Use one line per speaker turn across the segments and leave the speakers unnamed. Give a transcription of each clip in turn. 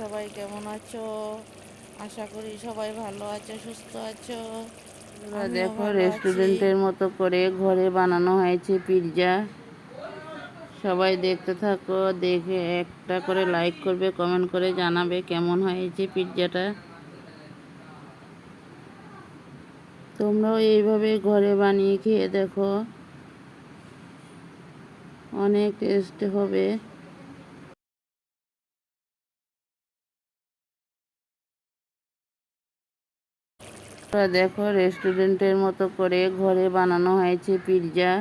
সবাই কেমন আছো? আশা করি সবাই ভালো আছো সুস্থ আছো।
দেখো রেস্টুরেন্টের মতো করে ঘরে বানানো হয়েছে পিৎজা সবাই দেখতে থাকো দেখে একটা করে লাইক করবে কমেন্ট করে জানাবে কেমন হয়েছে পিৎজাটা তোমরাও এইভাবে ঘরে বানিয়ে খেয়ে দেখো। অনেক টেস্ট হবে। দেখো রেস্টুরেন্টের মতো করে ঘরে বানানো হয়েছে পিৎজা।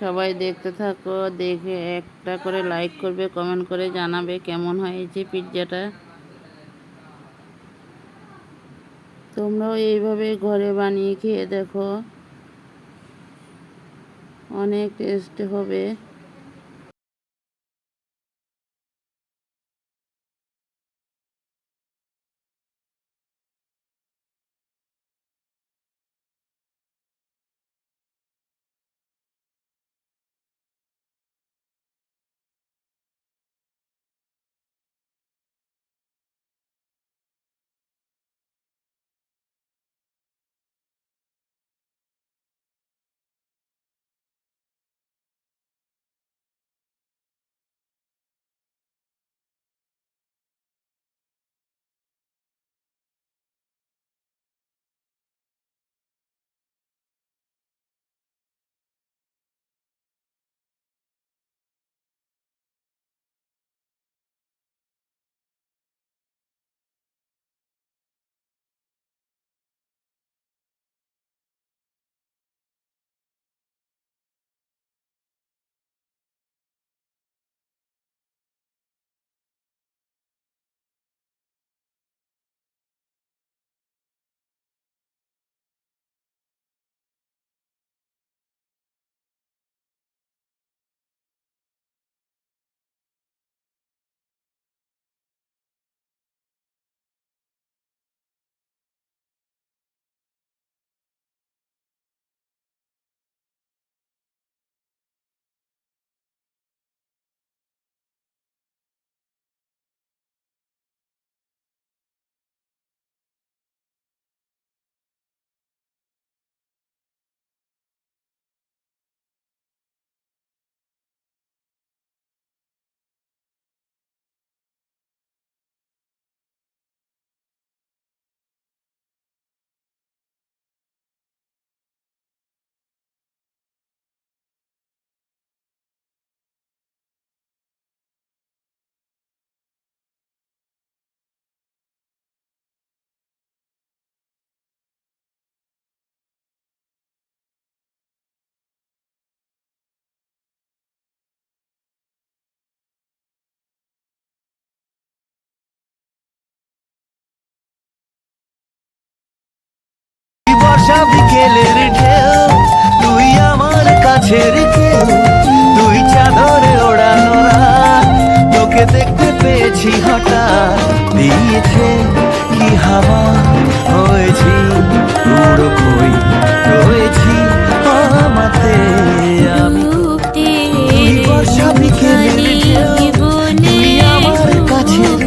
সবাই দেখতে থাকো, দেখে একটা করে লাইক করবে, কমেন্ট করে জানাবে কেমন হয়েছে পিৎজাটা। তোমরাও এইভাবে ঘরে বানিয়ে খেয়ে দেখো। অনেক টেস্ট হবে।
কাছের কেউ তুই চাদরে ওড়ানো রাত। তোকে দেখতে পেয়েছি হঠাৎ। দিয়েছে কি হাওয়া? হয়েছি উড়ো কই রয়েছি আমাতে। আমি বর্ষা তুই আমার কাছের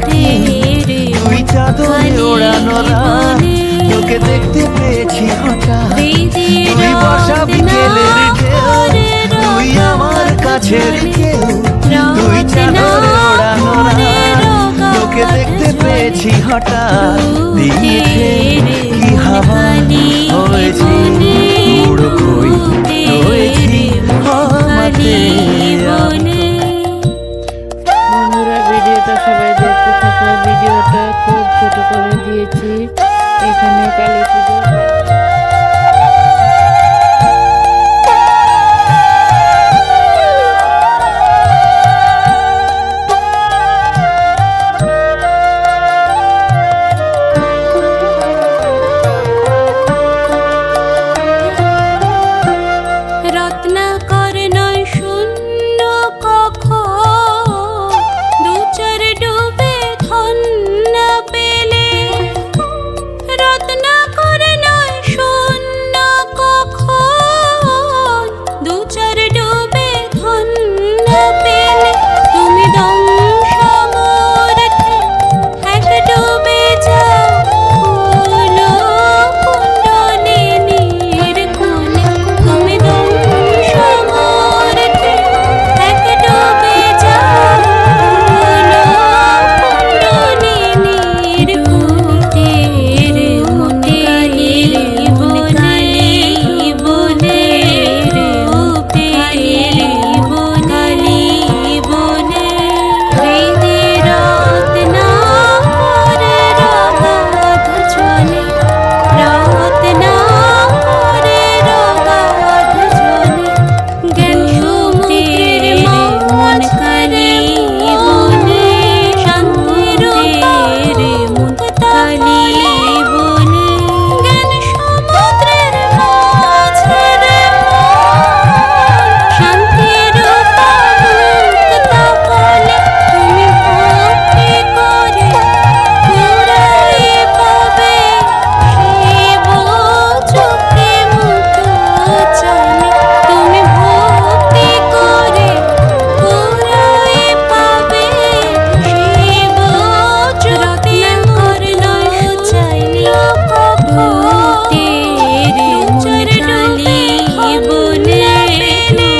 তুই চাদরে ওড়ানো তোকে দেখতে আছি হঠাৎ দিয়েছে কি হাওয়া হয়েছে উড়ো কই